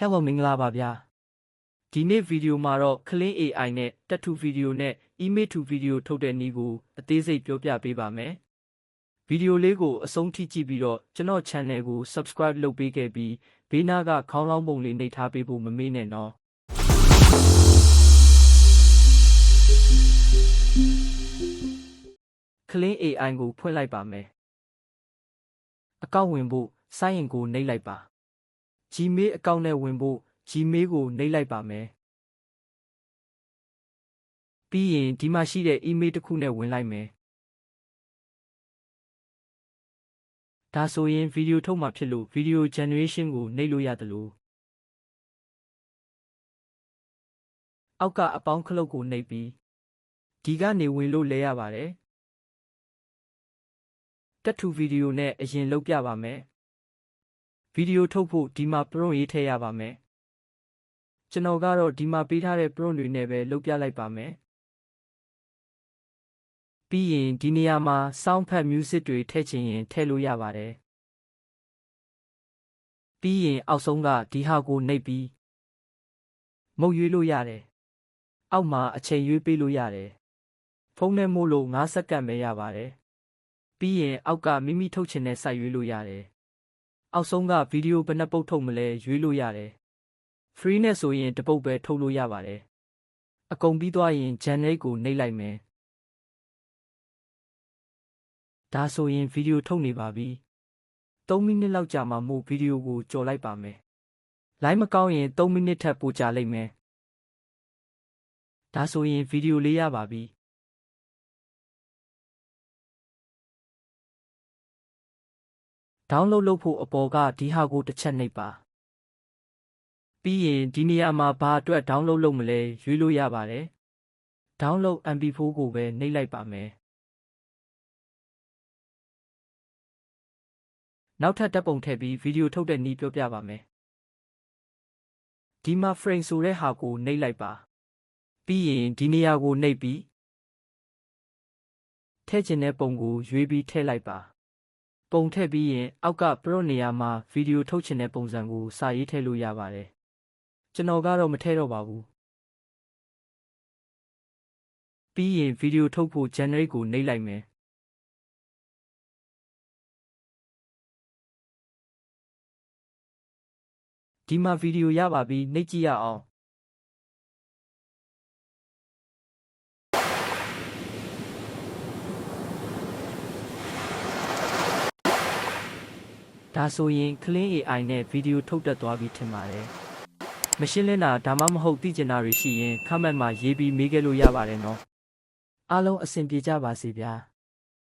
Hello မင်္ဂလာပါဗျာဒီနေ့ဗီဒီယိုမှာတော့ Clean AI နဲ့ Tattoo Video နဲ့ Image to Video ထုတ်တဲ့နည်းကိုအသေးစိတ်ပြောပြပေးပါမယ်ဗီဒီယိုလေးကိုအဆုံးထိကြည့်ပြီးတော့ကျွန်တော် channel ကို subscribe လုပ်ပေးခဲ့ပြီးဘေးနားကခေါင်းလောင်းပုံလေးနှိပ်ထားပေးဖို့မမေ့နဲ့နော် Clean AI ကိုဖွင့်လိုက်ပါမယ်အကောင့်ဝင်ဖို့စိုင်းရင်ကိုနှိပ်လိုက်ပါ Gmail အကောင့်နဲ့ဝင်ဖို့ Gmail ကိုနှိပ်လိုက်ပါမယ်ပြီးရင်ဒီမှာရှိတဲ့ email တစ်ခုနဲ့ဝင်လိုက်မယ်ဒါဆိုရင်ဗီဒီယိုထုတ်မှဖြစ်လို့ video generation ကိုနှိပ်လို့ရတယ်လို့အောက်ကအပေါင်းခလုတ်ကိုနှိပ်ပြီးဒီကနေဝင်လို့လဲရပါတယ်တက်ထူဗီဒီယိုနဲ့အရင်လုပ်ပြပါမယ် ဗီဒီယိုထုတ်ဖို့ဒီမှာ prompt ရေးထည့်ရပါမယ်ကျွန်တော်ကတော့ဒီမှာပေးထားတဲ့ prompt တွေနဲ့ပဲလုပ်ပြလိုက်ပါမယ်ပြီးရင်ဒီနေရာမှာ sound pad music တွေထည့်ချင်ရင်ထည့်လို့ရပါတယ်ပြီးရင်အောက်ဆုံးကဒီဟာကိုနှိပ်ပြီးမုတ်ရွေးလို့ရတယ်အောက်မှာအချိန်ရွေးပေးလို့ရတယ်ဖုန်းနဲ့မို့လို့9စက္ကန့်ပဲရပါတယ်ပြီးရင်အောက်ကမိမိထုတ်ချင်တဲ့ site ရွေးလို့ရတယ် အောက်ဆုံးကဗီဒီယိုဘယ်နှပုတ်ထုတ်မလဲရွေးလို့ရတယ် free နဲ့ဆိုရင်တစ်ပုတ်ပဲထုတ်လို့ရပါတယ်အကုန်ပြီးသွားရင် generate ကိုနှိပ်လိုက်မယ်ဒါဆိုရင်ဗီဒီယိုထုတ်နေပါပြီ3မိနစ်လောက်ကြာမှမို့ဗီဒီယိုကိုကြော်လိုက်ပါမယ်လိုင်းမကောင်းရင်3မိနစ်ထက်ပိုကြာလိမ့်မယ်ဒါဆိုရင်ဗီဒီယိုလေးရပါပြီ ဒေါင်းလုဒ်လုပ်ဖို့အပေါ်ကဒီဟာကိုတစ်ချက်နှိပ်ပါပြီးရင်ဒီနေရာမှာဘာအတွက်ဒေါင်းလုဒ်လုပ်မလဲရွေးလို့ရပါတယ်ဒေါင်းလုဒ် MP4 ကိုပဲနှိပ်လိုက်ပါမယ်နောက်ထပ်တပ်ပုံထည့်ပြီးဗီဒီယိုထုတ်တဲ့နည်းပြောပြပါမယ်ဒီမှာ frame ဆိုတဲ့ဟာကိုနှိပ်လိုက်ပါပြီးရင်ဒီနေရာကိုနှိပ်ပြီးထည့်ချင်တဲ့ပုံကိုရွေးပြီးထည့်လိုက်ပါ ပုံထည့်ပြီးရင်အောက်က pro နေရာမှာဗီဒီယိုထုတ်ချင်တဲ့ပုံစံကိုစာရေးထည့်လို့ရပါတယ်ကျွန်တော်ကတော့မထည့်တော့ပါဘူးပြီးရင်ဗီဒီယိုထုတ်ဖို့ generate ကိုနှိပ်လိုက်မယ်ဒီမှာဗီဒီယိုရပါပြီနှိပ်ကြည့်ရအောင် ဒါဆိုရင် Clean AI နဲ့ဗီဒီယိုထုတ်တက်သွားပြီထင်ပါတယ်မရှင်းလင်းတာဒါမှမဟုတ်သိကျင်တာတွေရှိရင် comment မှာရေးပြီးမေးခဲ့လို့ရပါတယ်နော်အားလုံးအဆင်ပြေကြပါစေဗျာ